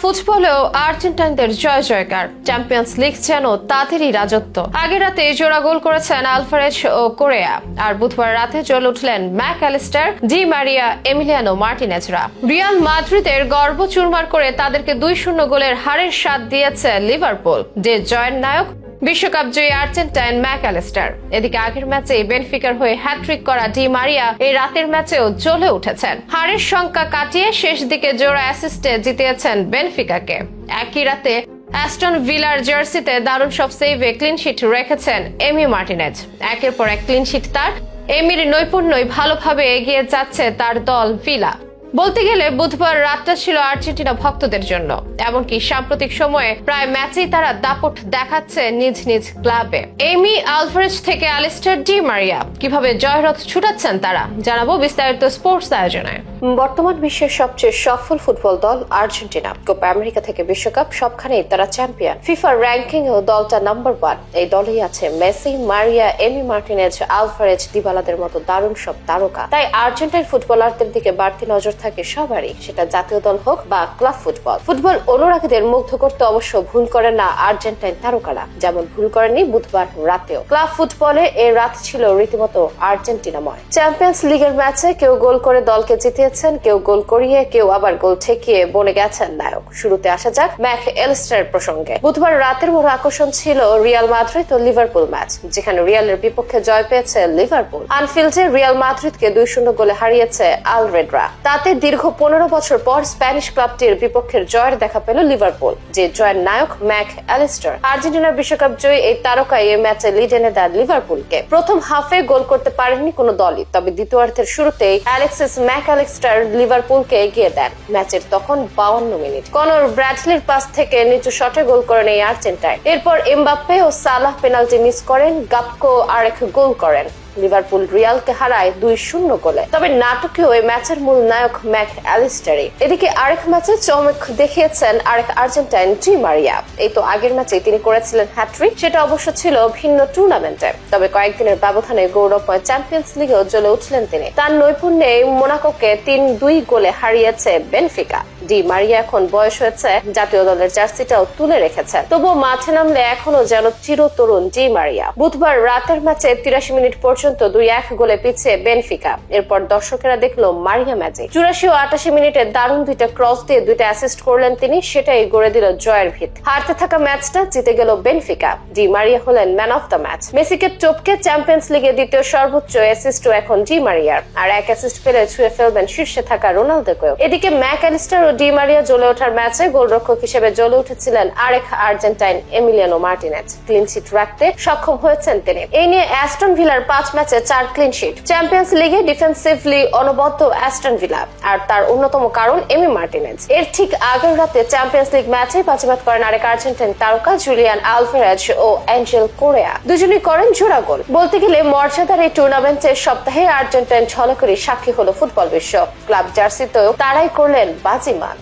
ফুটবলেও আর্জেন্টাইনদের জয় জয়কার। Champions league যেন তাদেরই রাজত্ব। আগের রাতে জোড়া গোল করেছেন আলফারেজ ও কোরেয়া। আর বুধবার রাতে জল উঠলেন Mac Allister Di Maria, Emiliano মার্টিনেজরা। Real মাদ্রিদের গর্ব চুরমার করে তাদেরকে দুই শূন্য গোলের হারের স্বাদ দিয়েছে লিভারপুল, যে জয়ের নায়ক বিশ্বকাপ জয়ী আর্জেন্টাইন ম্যাক অ্যালিস্টার এদিকে আগের ম্যাচে বেনফিকার হয়ে হ্যাট্রিক করা ডি মারিয়া এই রাতের ম্যাচেও জ্বলে উঠেছেন। হারের সংখ্যা কাটিয়ে শেষ দিকে জোড়া অ্যাসিস্টে জিতিয়েছেন বেনফিকাকে। একই রাতে অ্যাস্টন ভিলার জার্সিতে দারুণ সব সেভে ক্লিনশিট রেখেছেন এমি মার্টিনেজ। একের পর এক ক্লিনশিট তার। এমির নৈপুণ্যই ভালোভাবে এগিয়ে যাচ্ছে তার দল ভিলা। বলতে গেলে বুধবার রাতটা ছিল আর্জেন্টিনা ভক্তদের জন্য, এমনকি সাম্প্রতিক সময়ে প্রায় ম্যাচেই তারা দাপট দেখাচ্ছে নিজ নিজ ক্লাবে। এমি আলভারেজ থেকে আলিস্টার ডি মারিয়া, কীভাবে জয়রথ ছুটাচ্ছেন তারা, জানাব বিস্তারিত স্পোর্টস আয়োজনে। বর্তমান বিশ্বের সবচেয়ে সফল ফুটবল দল আর্জেন্টিনা। কোপা আমেরিকা থেকে বিশ্বকাপ, সবখানেই তারা চ্যাম্পিয়ন। ফিফার র্যাঙ্কিং ও দলটা নাম্বার ওয়ান। এই দলেই আছে Messi, Maria, Emi Martinez, Alvarez, দিবালাদের মতো দারুণ সব তারকা। তাই আর্জেন্টাইন ফুটবলারদের দিকে বাড়তি নজর থাকে সবারই। সেটা জাতীয় দল হোক বা ক্লাব ফুটবল। ফুটবল অনুরাগীদের মুগ্ধ করতে অবশ্য ভুল করে না আর্জেন্টাইন তারকারা। যেমন ভুল করেনি বুধবার রাতেও। ক্লাব ফুটবলে এই রাত ছিল রীতিমতো আর্জেন্টিনাময়। চ্যাম্পিয়ন্স লিগের ম্যাচে কেউ গোল করে দলকে জিতিয়েছেন, কেউ গোল করিয়ে, কেউ আবার গোল ঠেকিয়ে বনে গেছেন নায়ক। শুরুতে আসা যাক ম্যাক এলস্টার প্রসঙ্গে। বুধবার রাতের বড় আকর্ষণ ছিল রিয়াল মাদ্রিদ ও লিভারপুল ম্যাচ, যেখানে রিয়ালের বিপক্ষে জয় পেয়েছে লিভারপুল। আনফিল্ডে রিয়াল মাদ্রিদকে দুই শূন্য গোলে হারিয়েছে আলরেডরা তাতে দীর্ঘ পনেরো বছর পর স্প্যানিশ ক্লাবটির বিপক্ষের জয়ের দেখা পেল লিভারপুল, যে জয়ের নায়ক ম্যাক অ্যালিস্টার। আর্জেন্টিনার বিশ্বকাপ জয়ী এই তারকাই এই ম্যাচে লিড এনে দেন লিভারপুলকে। প্রথম হাফে গোল করতে পারেননি কোনো দলই, তবে দ্বিতীয়ার্ধের শুরুতেই অ্যালেক্সিস ম্যাক অ্যালেক্সটার লিভারপুলকে এগিয়ে দেন। ম্যাচের তখন বাউন্ন মিনিট। কনর ব্র্যাডলির পাস থেকে নিচু শটে গোল করেন এই আর্জেন্টাইন। এরপর এমবাপ্পে ও সালাহ পেনাল্টি মিস করেন, গাপকো আরেক গোল করেন। লিভারপুল রিয়ালকে হারায় দুই শূন্য গোলে। তবে নাটকীয় ওই ম্যাচের মূল নায়ক ম্যাক অ্যালিস্টারি এদিকে আরেক ম্যাচে চমক দেখিয়েছেন আরেক আর্জেন্টাইন টি মারিয়া। এই তো আগের ম্যাচে তিনি করেছিলেন হ্যাট্রিক সেটা অবশ্য ছিল ভিন্ন টুর্নামেন্টে। তবে কয়েকদিনের ব্যবধানে গৌরবময় চ্যাম্পিয়ন্স লিগেও জ্বলে উঠলেন তিনি। তার নৈপুণ্যে মোনাকোকে তিন দুই গোলে হারিয়েছে বেনফিকা। ডি মারিয়া এখন বয়স হয়েছে, জাতীয় দলের জার্সিটাও তুলে রেখেছেন। তবুও মাঠে নামলে এখনও যেন চিরতরুণ ডি মারিয়া। বুধবার রাতের ম্যাচে তিরাশি মিনিট পর্যন্ত দুই এক গোলে পিছিয়ে বেনফিকা। এরপর দর্শকেরা দেখল মারিয়া ম্যাজিক। চুরাশি ও আটাশি মিনিটে দারুণ দুইটা ক্রস দিয়ে দুইটা অ্যাসিস্ট করলেন তিনি, সেটাই গড়ে দিল জয়ের ভিত। হারতে থাকা ম্যাচটা জিতে গেল বেনফিকা। ডি মারিয়া হলেন ম্যান অফ দ্য ম্যাচ। মেসিকে টপকে চ্যাম্পিয়ন্স লিগে দ্বিতীয় সর্বোচ্চ অ্যাসিস্ট এখন ডি মারিয়ার। আর এক অ্যাসিস্ট পেলে ছুঁয়ে ফেলবেন শীর্ষে থাকা রোনালদোকেও। এদিকে ম্যাক অ্যালিস্টার ও ডি মারিয়া জ্বলে ওঠার ম্যাচে গোলরক্ষক হিসেবে জ্বলে উঠেছিলেন আরেক Argentine Emiliano Martinez. Clean sheet রাখতে সক্ষম হয়েছেন তিনি। এই নিয়ে অ্যাস্টন ভিলার পাঁচ ম্যাচে চার ক্লিন শিট চ্যাম্পিয়ন্স লিগে ডিফেন্সিভলি অনবদ্য অ্যাস্টন ভিলা আর তার অন্যতম কারণ এমি মার্টিনেজ। এর ঠিক আগের রাতে চ্যাম্পিয়ন্স লিগ ম্যাচে পাঁচবাদ করেন আরেক আর্জেন্টাইন তারকা জুলিয়ান আলফারেজ ও অ্যাঞ্জেল কোরেয়া। দুজনই করেন জোড়া গোল। বলতে গেলে মর্যাদার এই টুর্নামেন্টের সপ্তাহে আর্জেন্টাইন ঝলকেরই সাক্ষী হলো ফুটবল বিশ্ব। ক্লাব জার্সিতেও তারাই করলেন বাজিমাত।